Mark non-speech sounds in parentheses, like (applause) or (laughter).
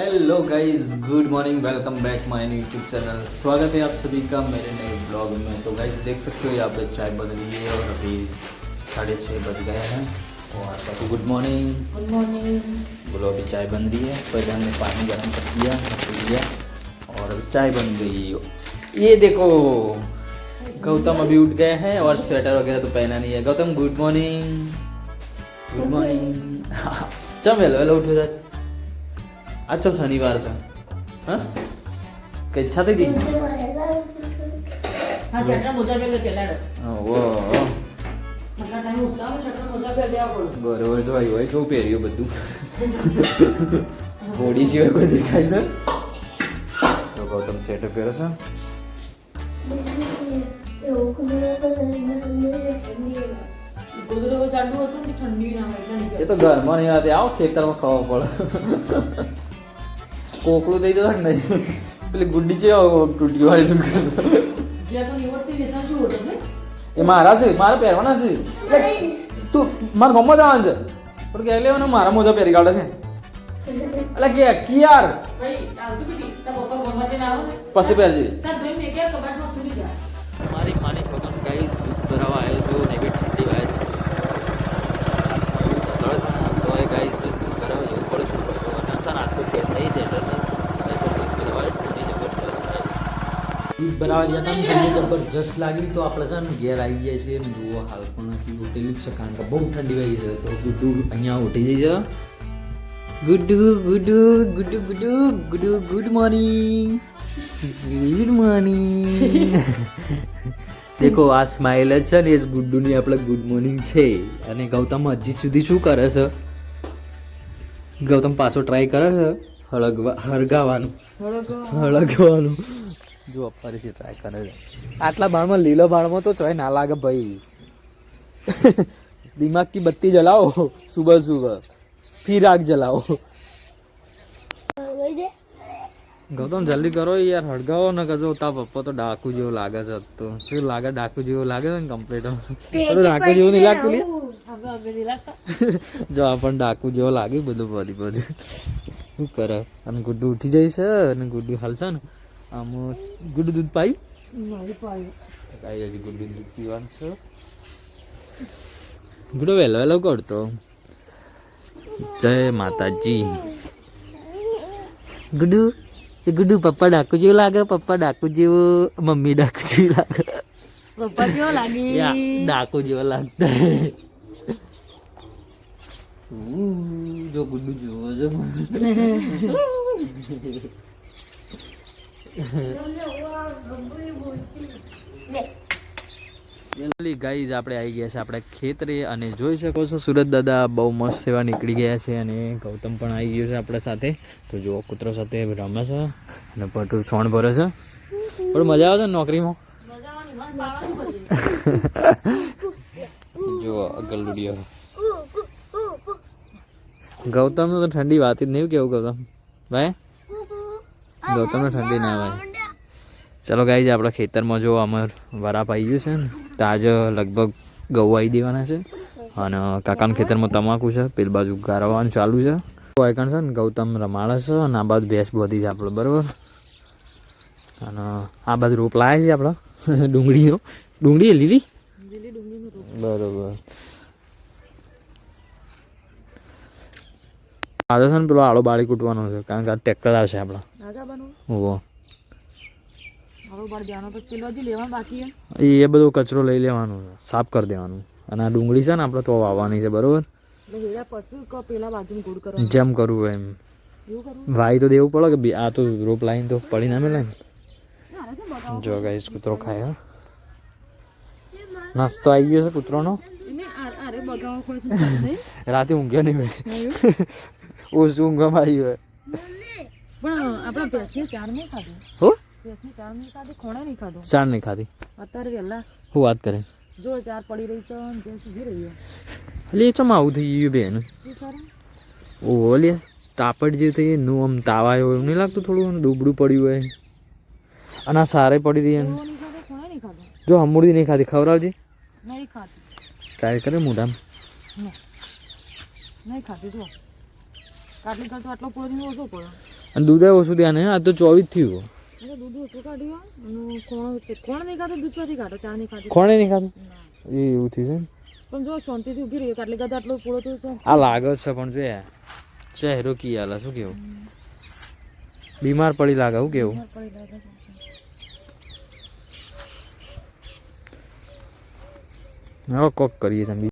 Hello guys good morning welcome back my new YouTube channel स्वागत है आप सभी का मेरे नए ब्लॉग में। तो गाइस देख सकते हो यहाँ पे चाय बन रही है और अभी साढ़े छः बज गए हैं। और गुड मॉर्निंग गुड मॉर्निंग बोलो अभी चाय बन रही है। पहले हमने पानी गर्म कर दिया लिया और अभी चाय बन गई। ये देखो गौतम अभी उठ गए हैं और स्वेटर वगैरह तो पहना नहीं है। Gautam good morning good morning चल हेलो हेलो उठो। આજ શનિવાર છે. હા? કઈ ઈચ્છા થઈ ગઈ હા શટર મોટા પેલે ચલાડો ઓહો બરોબર તો આવ્યું હોય શું પહેર્યું બધું? બોડી સિવાય કોઈ દેખાય છે? તો ગૌતમ સેટર પહેરો છે. એ તો ઘરમાં નહીં આવતી આવો ખેતરમાં ખાવા પડે. કોકડું દઈ જશે ને નહીં પેલી ગુડ્ડી છે તૂટી વાળી તું એ મારા છે મારા પહેરવાના છે. તું મારા મમ્મા જવાનું છે. પણ કે લેવાનું મારા મોજા પહેરી કાઢે છે. (laughs) એટલે કે કી યાર પછી પહેરજે. દૂધ ભરાવા જતા ઠંડી જબરજસ્ત લાગી તો આપણે છે ને ઘેર આવી ગયા છીએ ને જુઓ હાલ પણ નથી ઉઠેલી જ છે કારણ કે બહુ ઠંડી વાગી છે તો ગુડ્ડુ અહીંયા ઉઠી જઈ છે. Guddu Guddu Guddu Guddu Guddu good morning. Good morning. દેખો આ સ્માઇલ જ છે ને એ જ ગુડ્ડુની આપણે ગુડ મોર્નિંગ છે. અને ગૌતમ હજી સુધી શું કરે છે? ગૌતમ પાછો ટ્રાય કરે છે? હળગવા હળગાવાનું. હળગવાનું. જો ફરીથી ટ્રાય કરે છે. આટલા બાળમાં લીલો બાળમાં તો ચોય ના લાગે ભાઈ. (laughs) દિમાગ કી બત્તી જલાવો સુબહ સુબહ. ફિર આગ જલાવો. ગૌતમ જલ્દી કરો યાર હળગાવો ને કજો તા પપ્પા તો ડાકુ જેવો લાગે છે તો. શું લાગે ડાકુ જેવો લાગે છે ને કમ્પ્લીટ ડાકુ જેવું નહીં લાગતું રિલેક્સ (laughs) જો આ પણ ડાકુ જેવો લાગે બધું બધી બધું શું કરે? અને ગુડ્ડુ ઉઠી જાય છે અને ગુડ્ડુ હાલશે ને? આમ ગુડ્ડુ દૂધ પાયું મારી પાયું કાંઈ હજી ગુડ્ડુ દૂધ પીવાનું છે ગુડ્ડુ વહેલો વહેલો કરતો જય માતાજી ગુડ્ડુ એ ગુડ્ડુ પપ્પા ડાકુ જેવું લાગે પપ્પા ડાકુ જેવું મમ્મી ડાકુ જેવું લાગે પપ્પા કેવો લાગી યા, ડાકુ જેવો લાગતા હે. ઉહ, જો ગુડ્ડુ જોવો છો ગાઈઝ આપણે આવી ગયા છે. આપણે ખેતરે અને જોઈ શકો છો, સુરત દાદા બહુ મસ્ત એવા નીકળી ગયા છે અને ગૌતમ પણ આવી ગયો છે આપણા સાથે. તો જુઓ, કૂતરો સાથે રમે છે અને પટુ છોણ ભરે છે. પણ મજા આવે છે નોકરીમાં? જુઓ ગલુડિયો ગૌતમ તો ઠંડી વાત જ નહીં, કેવું ગૌતમ? ભાઈ? ગૌતમ ઠંડી ના ભાઈ ચલો ગાઈ આપણા ખેતરમાં જો અમાર વરાપ આવી ગયું છે ને તાજ લગભગ ઘઉં આવી દેવાના છે. અને કાકાના ખેતરમાં તમાકુ છે પેલી બાજુ ગારવાનું ચાલુ છે. વાયકણ છે ને ગૌતમ રમાડે છે અને આ બાજુ ભેંસ બધી છે આપણે બરાબર? અને આ બાજુ રોપ લાયા છે આપણે ડુંગળીનો. ડુંગળી લીલી? બરોબર. આજે છે ને પેલો આળો બાળી કૂટવાનો છે કારણ કે આ ટેક્ટર આવશે આપણા. એ બધો કચરો લઈ લેવાનો છે સાફ કરી દેવાનું. અને આ ડુંગળી છે ને આપણે તો વાવવાની છે બરોબર? જેમ કરવું એમ. ભાઈ તો દેવું પડે કે આ તો રોપ લાઈન તો પડી ના મેલે જો ગાઈસ કૂતરો ખાય. નાસ્તો આવી ગયો છે કૂતરોનો. (laughs) રાતે ઊંઘ્યો નહીં ભાઈ ઓછું ઊંઘવામાં આવી હોય. પણ આપણે ભેંસને ચાર નહીં ખાધું. હો? ભેંસને ચાર નહીં ખાધી ખોણા નહીં ખાધું. ચાર નહીં ખાધી. અત્યારે વહેલા. હું વાત કરે? જો ચાર પડી રહી છે અને ભેંસ ઊભી રહી એટલે એ ચમ આવું થઈ ગયું બેન? ઓ ઓલે તાપડ જે થઈ નું આમ તાવ આવ્યો એવું નહીં લાગતું થોડું ડૂબડું પડ્યું હોય. અને આ સારે પડી રહી જો હમુડી નહીં ખાધી ખવડાવજે. નહીં ખાધી. ટ્રાય કરે મોઢામાં. નહીં ખાધી જો. કાટલી કરતો આટલો પૂરો ઓછો પડે. અને દૂધે ઓછું હે આ તો ચોવીસ થયું દૂધ ઓછું કાઢ્યું અને કોણ કોણ નહીં ખાતો? દૂધ ચોથી કાઢો ચા નહીં ખાતી. કોણે નહીં ખાધું? એવું થયું છે પણ જો શાંતિથી ઊભી રહી આટલી કરતો આટલો પૂરો થયો આ લાગે છે પણ છે. ચહેરો કી આલા શું કેવું? બીમાર પડી લાગે હું કેવું? હવે કોક કરીએ તમે.